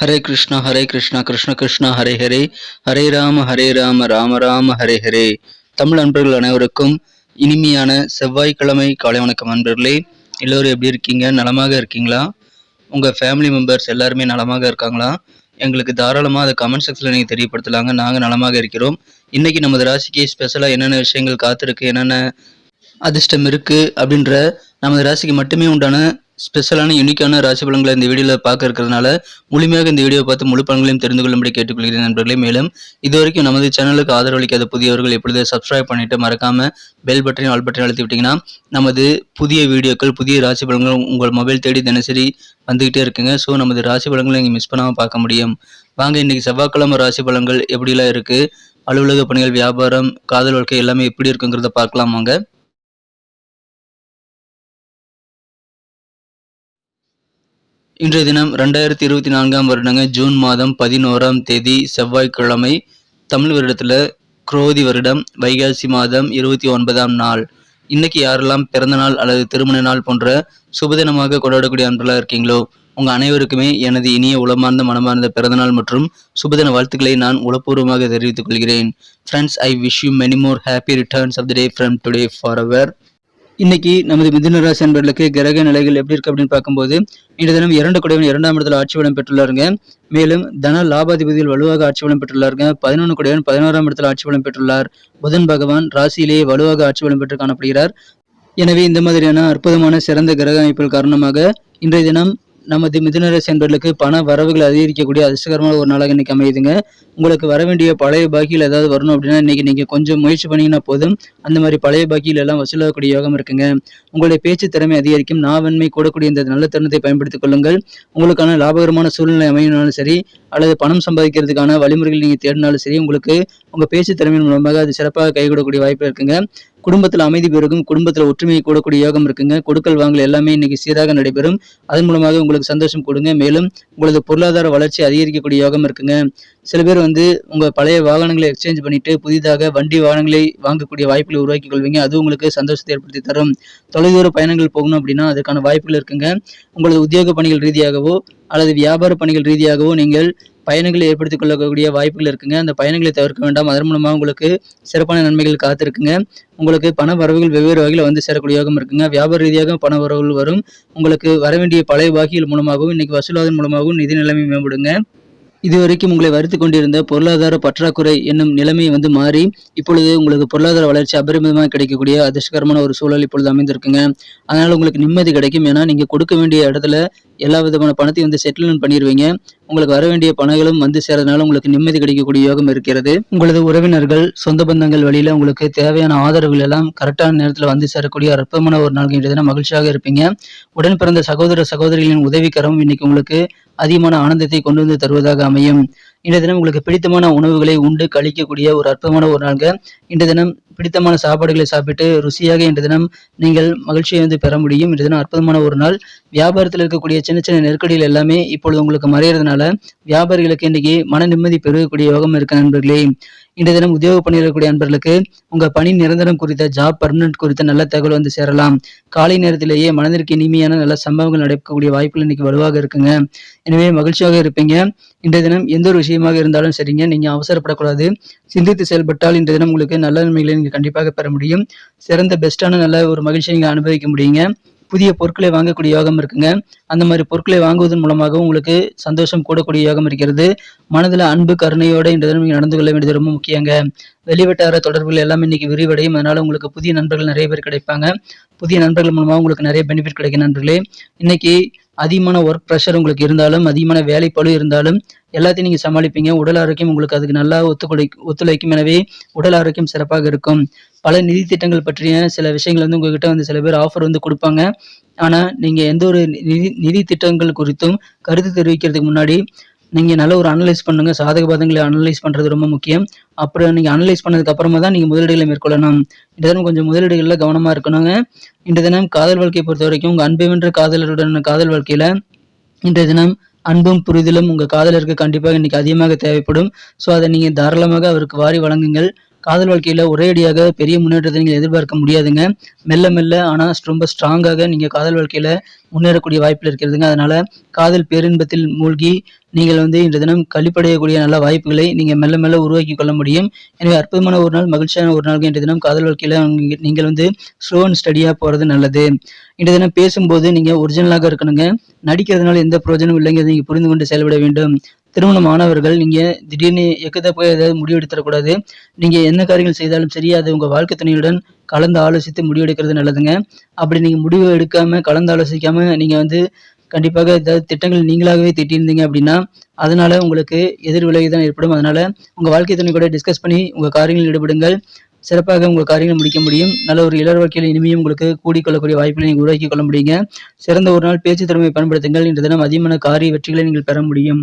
ஹரே கிருஷ்ணா ஹரே கிருஷ்ணா கிருஷ்ண கிருஷ்ணா ஹரே ஹரே. ஹரே ராம ஹரே ராம ராம ராம ஹரே ஹரே. தமிழ் அன்பர்கள் அனைவருக்கும் இனிமையான செவ்வாய்க்கிழமை காலை வணக்கம் அன்பர்களே. எல்லோரும் எப்படி இருக்கீங்க? நலமாக இருக்கீங்களா? உங்கள் ஃபேமிலி மெம்பர்ஸ் எல்லாருமே நலமாக இருக்காங்களா? எங்களுக்கு தாராளமாக அதை கமெண்ட் செக்ஷனில் நீங்கள் தெரியப்படுத்தலாங்க. நாங்கள் நலமாக இருக்கிறோம். இன்றைக்கி நமது ராசிக்கு ஸ்பெஷலாக என்னென்ன விஷயங்கள் காத்திருக்கு என்னென்ன அதிர்ஷ்டம் இருக்குது அப்படின்ற நமது ராசிக்கு மட்டுமே உண்டான ஸ்பெஷலான யூனிக்கான ராசி பலன்களை இந்த வீடியோவில் பார்க்க இருக்கிறதுனால முழுமையாக இந்த வீடியோ பார்த்து முழு பலன்களையும் தெரிந்து கொள்ளும்படி கேட்டுக்கொள்கிறேன் நண்பர்களே. மேலும் இதுவரைக்கும் நமது சேனலுக்கு ஆதரவளிக்காத புதியவர்கள் எப்பொழுது சப்ஸ்கிரைப் பண்ணிட்டு மறக்காம பெல் பட்டனையும் ஆல் பட்டனையும் அழுத்தி விட்டிங்கன்னா நமது புதிய வீடியோக்கள் புதிய ராசி பலன்கள் உங்கள் மொபைல் தேடி தினசரி வந்துகிட்டே இருக்குங்க. ஸோ நமது ராசி பலன்களை நீங்கள் மிஸ் பண்ணாமல் பார்க்க முடியும். வாங்க இன்னைக்கு செவ்வாய்க்கிழமை ராசி பலன்கள் எப்படிலாம் இருக்குது அலுவலக பணிகள் வியாபாரம் காதல் வாழ்க்கை எல்லாமே எப்படி இருக்குங்கிறத பார்க்கலாம் வாங்க இன்றைய தினம் ரெண்டாயிரத்தி இருபத்தி நான்காம் வருடங்க ஜூன் மாதம் பதினோராம் தேதி செவ்வாய்க்கிழமை தமிழ் வருடத்தில் குரோதி வருடம் வைகாசி மாதம் இருபத்தி ஒன்பதாம் நாள். இன்னைக்கு யாரெல்லாம் பிறந்த நாள் அல்லது திருமண நாள் போன்ற சுபதினமாக கொண்டாடக்கூடிய அன்பர்களாக இருக்கீங்களோ உங்கள் அனைவருக்குமே எனது இனிய உளமார்ந்த மனமார்ந்த பிறந்தநாள் மற்றும் சுபதின வாழ்த்துக்களை நான் உளப்பூர்வமாக தெரிவித்துக் கொள்கிறேன். Friends I wish you many more happy returns of the day from today for அவர் இன்னைக்கு நமது மிதுன ராசி அன்பர்களுக்கு கிரக நிலைகள் எப்படி இருக்கு அப்படின்னு பார்க்கும்போது இன்று தினம் இரண்டு குடையவன் இரண்டாம் இடத்துல ஆட்சி பலம் பெற்றுள்ளாருங்க. மேலும் தன லாபாதிபதியில் வலுவாக ஆட்சி பலம் பெற்றுள்ளாருங்க. பதினொன்று குடைவன் பதினோராம் இடத்துல ஆட்சி பலம் பெற்றுள்ளார். புதன் பகவான் ராசியிலேயே வலுவாக ஆட்சி பலம் பெற்று காணப்படுகிறார். எனவே இந்த மாதிரியான அற்புதமான சிறந்த கிரக அமைப்புகள் காரணமாக இன்றைய தினம் நமது மிதுனரசி என்பர்களுக்கு பண வரவுகள் அதிகரிக்கக்கூடிய அதிர்ஷ்டகரமான ஒரு நாளாக இன்னைக்கு அமையுதுங்க. உங்களுக்கு வர வேண்டிய பழைய பாக்கியில் ஏதாவது வரணும் அப்படின்னா இன்னைக்கு நீங்கள் கொஞ்சம் முயற்சி பண்ணிங்கன்னா போதும். அந்த மாதிரி பழைய பாக்கியில் எல்லாம் வசூலாகக்கூடிய யோகம் இருக்குங்க. உங்களுடைய பேச்சு திறமை அதிகரிக்கும். நாவன்மை கூடக்கூடிய இந்த நல்ல தருணத்தை பயன்படுத்திக் கொள்ளுங்கள். உங்களுக்கான லாபகரமான சூழ்நிலை அமையினாலும் சரி அல்லது பணம் சம்பாதிக்கிறதுக்கான வழிமுறைகள் நீங்கள் தேடினாலும் சரி உங்களுக்கு உங்கள் பேச்சு திறமையின் மூலமாக அது சிறப்பாக கைகூடக்கூடிய வாய்ப்பு இருக்குங்க. குடும்பத்தில் அமைதி பெருகும் குடும்பத்தில் ஒற்றுமையை கூடக்கூடிய யோகம் இருக்குங்க. கொடுக்கல் வாங்கல் எல்லாமே இன்னைக்கு சீராக நடைபெறும். அதன் மூலமாக உங்களுக்கு சந்தோஷம் கொடுங்க. மேலும் உங்களது பொருளாதார வளர்ச்சி அதிகரிக்கக்கூடிய யோகம் இருக்குங்க. சில பேர் வந்து உங்கள் பழைய வாகனங்களை எக்ஸ்சேஞ்ச் பண்ணிட்டு புதிதாக வண்டி வாகனங்களை வாங்கக்கூடிய வாய்ப்புகளை உருவாக்கி கொள்வீங்க. அது உங்களுக்கு சந்தோஷத்தை ஏற்படுத்தி தரும். தொலைதூர பயணங்கள் போகணும் அப்படின்னா அதுக்கான வாய்ப்புகள் இருக்குங்க. உங்களது உத்தியோக பணிகள் ரீதியாகவோ அல்லது வியாபார பணிகள் ரீதியாகவோ நீங்கள் பயணங்களை ஏற்படுத்திக் கொள்ளக்கூடிய வாய்ப்புகள் இருக்குங்க. அந்த பயணங்களை தவிர்க்க வேண்டாம். அதன் மூலமாக உங்களுக்கு சிறப்பான நன்மைகள் காத்திருக்குங்க. உங்களுக்கு பண வரவுகள் வெவ்வேறு வகையில் வந்து சேரக்கூடிய யோகம் இருக்குங்க. வியாபார ரீதியாக பண வரவுகள் வரும். உங்களுக்கு வர வேண்டிய பழைய பாக்கிகள் மூலமாகவும் இன்னைக்கு வசூலாதன் மூலமாகவும் நிதி நிலைமை மேம்படுங்க. இதுவரைக்கும் உங்களை வருத்தி கொண்டிருந்த பொருளாதார பற்றாக்குறை என்னும் நிலைமை வந்து மாறி இப்பொழுது உங்களுக்கு பொருளாதார வளர்ச்சி அபரிமிதமாக கிடைக்கக்கூடிய அதிர்ஷ்டகரமான ஒரு சூழல் இப்பொழுது அமைந்திருக்குங்க. அதனால உங்களுக்கு நிம்மதி கிடைக்கும். ஏன்னா நீங்க கொடுக்க வேண்டிய இடத்துல எல்லா விதமான பணத்தையும் வந்து செட்டில்மெண்ட் பண்ணிடுவீங்க உங்களுக்கு வர வேண்டிய பணங்களும் வந்து சேரதுனால உங்களுக்கு நிம்மதி கிடைக்கக்கூடிய யோகம் இருக்கிறது. உங்களது உறவினர்கள் சொந்த பந்தங்கள் வழியில உங்களுக்கு தேவையான ஆதரவுகள் எல்லாம் கரெக்டான நேரத்தில் வந்து சேரக்கூடிய அற்பமான ஒரு நாள் தினம் மகிழ்ச்சியாக இருப்பீங்க. உடன் பிறந்த சகோதர சகோதரிகளின் உதவிக்கரம் இன்னைக்கு உங்களுக்கு அதிகமான ஆனந்தத்தை கொண்டு வந்து தருவதாக அமையும் இன்றைய தினம் உங்களுக்கு பிடித்தமான உணவுகளை உண்டு கழிக்கக்கூடிய ஒரு அற்புதமான ஒரு நாள்க இன்றைய தினம் பிடித்தமான சாப்பாடுகளை சாப்பிட்டு ருசியாக இன்றைய தினம் நீங்கள் மகிழ்ச்சியை வந்து பெற முடியும். இன்றைய தினம் அற்புதமான ஒரு நாள். வியாபாரத்தில் இருக்கக்கூடிய சின்ன சின்ன நெருக்கடிகள் எல்லாமே இப்பொழுது உங்களுக்கு மறையிறதுனால வியாபாரிகளுக்கு இன்னைக்கு மன நிம்மதி பெருகக்கூடிய யோகம் இருக்க நண்பர்களே. இன்றைய தினம் உத்தியோக பணியிடக்கூடிய நண்பர்களுக்கு உங்க பணி நிரந்தரம் குறித்த ஜாப் பர்மனன்ட் குறித்த நல்ல தகவல் வந்து சேரலாம். காலை நேரத்திலேயே மனதிற்கு இனிமையான நல்ல சம்பவங்கள் நடக்கக்கூடிய வாய்ப்புகள் இன்னைக்கு வலுவாக இருக்குங்க. எனவே மகிழ்ச்சியாக இருப்பீங்க. இன்றைய தினம் எந்த ஒரு விஷயமாக இருந்தாலும் சரிங்க. நீங்க அவசரப்படக்கூடாது. சிந்தித்து செயல்பட்டால் இன்றைய தினம் உங்களுக்கு நல்ல நன்மைகளை நீங்க கண்டிப்பாக பெற முடியும். சிறந்த பெஸ்டான நல்ல ஒரு மகிழ்ச்சியை நீங்க அனுபவிக்க முடியுங்க. புதிய பொருட்களை வாங்கக்கூடிய யோகம் இருக்குங்க. அந்த மாதிரி பொருட்களை வாங்குவதன் மூலமாக உங்களுக்கு சந்தோஷம் கூடக்கூடிய யோகம் இருக்கிறது. மனதில் அன்பு கருணையோட இந்த தினம் நீங்கள் நடந்து கொள்ள வேண்டியது ரொம்ப முக்கியங்க. வெளிவட்டார தொடர்புகள் எல்லாமே இன்னைக்கு விரிவடையும். அதனால உங்களுக்கு புதிய நண்பர்கள் நிறைய பேர் கிடைப்பாங்க. புதிய நண்பர்கள் மூலமாக உங்களுக்கு நிறைய பெனிஃபிட் கிடைக்கும் நண்பர்களே. இன்னைக்கு அதிகமான ஒர்க் ப்ரெஷர் உங்களுக்கு இருந்தாலும் அதிகமான வேலைப்பழு இருந்தாலும் எல்லாத்தையும் நீங்கள் சமாளிப்பீங்க. உடல் ஆரோக்கியம் உங்களுக்கு அதுக்கு நல்லா ஒத்துக்கொடை ஒத்துழைக்கும். எனவே உடல் ஆரோக்கியம் சிறப்பாக இருக்கும். பல நிதி திட்டங்கள் பற்றிய சில விஷயங்கள் வந்து உங்ககிட்ட வந்து சில பேர் ஆஃபர் வந்து கொடுப்பாங்க. ஆனால் நீங்கள் எந்த ஒரு நிதி நிதி திட்டங்கள் குறித்தும் கருத்து தெரிவிக்கிறதுக்கு முன்னாடி நீங்கள் நல்ல ஒரு அனலைஸ் பண்ணுங்கள் சாதக பாதங்களை அனலைஸ் பண்ணுறது ரொம்ப முக்கியம். அப்புறம் நீங்கள் அனலைஸ் பண்ணதுக்கு அப்புறமா தான் நீங்கள் முதலீடுகளை மேற்கொள்ளணும் இந்த தினம் கொஞ்சம் முதலீடுகளில் கவனமாக இருக்கணுங்க. இந்த தினம் காதல் வாழ்க்கையை பொறுத்த வரைக்கும் உங்கள் அன்பு வென்ற காதலருடன் காதல் வாழ்க்கையில் இன்றைய தினம் அன்பும் புரிதலும் உங்கள் காதலருக்கு கண்டிப்பாக இன்றைக்கி அதிகமாக தேவைப்படும். ஸோ அதை நீங்கள் தாராளமாக அவருக்கு வாரி வழங்குங்கள். காதல் வாழ்க்கையில் ஒரேடியாக பெரிய முன்னேற்றத்தை நீங்கள் எதிர்பார்க்க முடியாதுங்க. மெல்ல மெல்ல ஆனால் ரொம்ப ஸ்ட்ராங்காக நீங்கள் காதல் வாழ்க்கையில் முன்னேறக்கூடிய வாய்ப்பில் இருக்கிறதுங்க. அதனால் காதல் பேரின்பத்தில் மூழ்கி நீங்கள் வந்து இன்று தினம் கழிப்படையக்கூடிய நல்ல வாய்ப்புகளை நீங்கள் மெல்ல மெல்ல உருவாக்கி கொள்ள முடியும். எனவே அற்புதமான ஒரு நாள் மகிழ்ச்சியான ஒரு நாள் இன்று தினம் காதல் வாழ்க்கையில் நீங்கள் வந்து ஸ்லோ அண்ட் ஸ்டடியாக போகிறது நல்லது. இன்று தினம் பேசும்போது நீங்கள் ஒரிஜினலாக இருக்கணுங்க. நடிக்கிறதுனால எந்த பிரயோஜனமும் இல்லைங்கிறத நீங்கள் புரிந்து கொண்டு செயல்பட வேண்டும். திருமணம் ஆனவர்கள் நீங்கள் திடீர்னு எக்கத்தை போய் ஏதாவது முடிவெடுத்துடக்கூடாது நீங்கள் என்ன காரியங்கள் செய்தாலும் சரி அது உங்கள் வாழ்க்கை துணையுடன் கலந்து ஆலோசித்து முடிவெடுக்கிறது நல்லதுங்க. அப்படி நீங்கள் முடிவு எடுக்காம கலந்து ஆலோசிக்காம நீங்கள் வந்து கண்டிப்பாக ஏதாவது திட்டங்கள் நீங்களாகவே திட்டியிருந்தீங்க அப்படின்னா அதனால உங்களுக்கு எதிர் தான் ஏற்படும். அதனால உங்கள் வாழ்க்கை துணை கூட டிஸ்கஸ் பண்ணி உங்கள் காரியங்களில் ஈடுபடுங்கள். சிறப்பாக உங்கள் காரியங்களை முடிக்க முடியும். நல்ல ஒரு இளர் வாழ்க்கையில் இனிமையும் உங்களுக்கு கூடிக்கொள்ளக்கூடிய வாய்ப்புகளை நீங்கள் உருவாக்கி கொள்ள முடியுங்க. சிறந்த ஒரு நாள் பேச்சு திறமையை பயன்படுத்துங்கள். இன்று தினம் அதிகமான காரிய வெற்றிகளை நீங்கள் பெற முடியும்.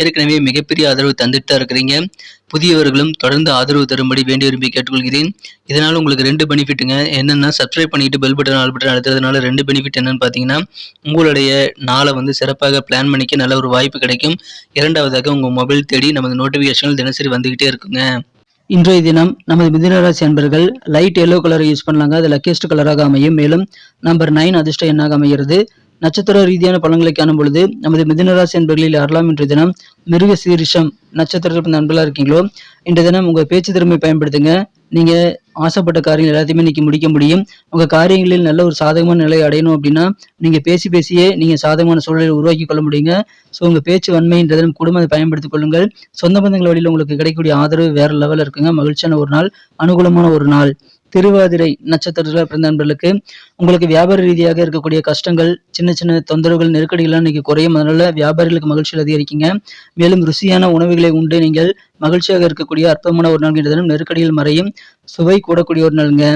ஏற்கனவே மிகப்பெரிய ஆதரவு தந்துட்டு தான் இருக்கிறீங்க. புதியவர்களும் தொடர்ந்து ஆதரவு தரும்படி வேண்டி விரும்பி கேட்டுக்கொள்கிறேன். இதனால் உங்களுக்கு ரெண்டு பெனிஃபிட்டுங்க. என்னென்னா சப்ஸ்கிரைப் பண்ணிட்டு பெல் பட்டன் ஆல் பட்டன் அழுத்துறதுனால ரெண்டு பெனிஃபிட் என்னன்னு பார்த்தீங்கன்னா உங்களுடைய நாளை வந்து சிறப்பாக பிளான் பண்ணிக்க நல்ல ஒரு வாய்ப்பு கிடைக்கும். இரண்டாவதாக உங்கள் மொபைல் தேடி நமது நோட்டிஃபிகேஷன்கள் தினசரி வந்துகிட்டே இருக்குங்க. இன்றைய தினம் நமது மிதுனராசி அன்பர்கள் லைட் எல்லோ கலரை யூஸ் பண்ணலாங்க. அது லக்கியஸ்ட் கலராக அமையும். மேலும் நம்பர் நைன் அதிர்ஷ்ட எண்ணாக அமைகிறது. நட்சத்திர ரீதியான பலன்களை காணும் பொழுது நமது மிதுனராசி என்பர்களில் அறலாம் இன்றைய தினம் மிருக சீரிஷம் நட்சத்திரத்தில் நண்பர்களாக இருக்கீங்களோ இன்றைய தினம் உங்கள் பேச்சு திறமை பயன்படுத்துங்க. நீங்கள் ஆசைப்பட்ட காரியங்கள் எல்லாத்தையுமே இன்னைக்கு முடிக்க முடியும். உங்கள் காரியங்களில் நல்ல ஒரு சாதகமான நிலையை அடையணும் அப்படின்னா நீங்கள் பேசி பேசியே நீங்கள் சாதகமான சூழலை உருவாக்கி கொள்ள முடியுங்க. ஸோ உங்கள் பேச்சு வன்மைன்றதும் தினம் அதை பயன்படுத்திக் கொள்ளுங்கள். சொந்த பந்தங்கள் வழியில் உங்களுக்கு கிடைக்கக்கூடிய ஆதரவு வேறு லெவலில் இருக்குங்க. மகிழ்ச்சியான ஒரு நாள் அனுகூலமான ஒரு நாள். திருவாதிரை நட்சத்திரத்தில் பிறந்த நண்பர்களுக்கு உங்களுக்கு வியாபார ரீதியாக இருக்கக்கூடிய கஷ்டங்கள் சின்ன சின்ன தொந்தரவுகள் நெருக்கடிகள்லாம் இன்னைக்கு குறையும். அதனால வியாபாரிகளுக்கு மகிழ்ச்சியில் அதிகரிக்கீங்க மேலும் ருசியான உணவுகளை உண்டு நீங்கள். மகிழ்ச்சியாக இருக்கக்கூடிய அற்புதமான ஒரு நாள் என்ற தினம் நெருக்கடியில் மறையும். சுவை கூடக்கூடிய ஒரு நாளுங்க.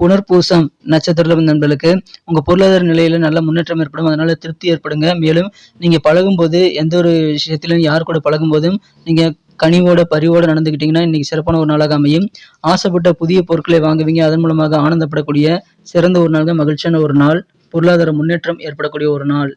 புனர்பூசம் நட்சத்திரம் நண்பர்களுக்கு உங்க பொருளாதார நிலையில நல்ல முன்னேற்றம் ஏற்படும். அதனால திருப்தி ஏற்படுங்க. மேலும் நீங்க பழகும்போது எந்த ஒரு விஷயத்திலும் யார் கூட பழகும் போதும் நீங்க கனிவோட பரிவோட நடந்துக்கிட்டீங்கன்னா இன்னைக்கு சிறப்பான ஒரு நாளாக அமையும். ஆசைப்பட்ட புதிய பொருட்களை வாங்குவீங்க. அதன் மூலமாக ஆனந்தப்படக்கூடிய சிறந்த ஒரு நாள் மகிழ்ச்சியான ஒரு நாள். பொருளாதார முன்னேற்றம் ஏற்படக்கூடிய ஒரு நாள்.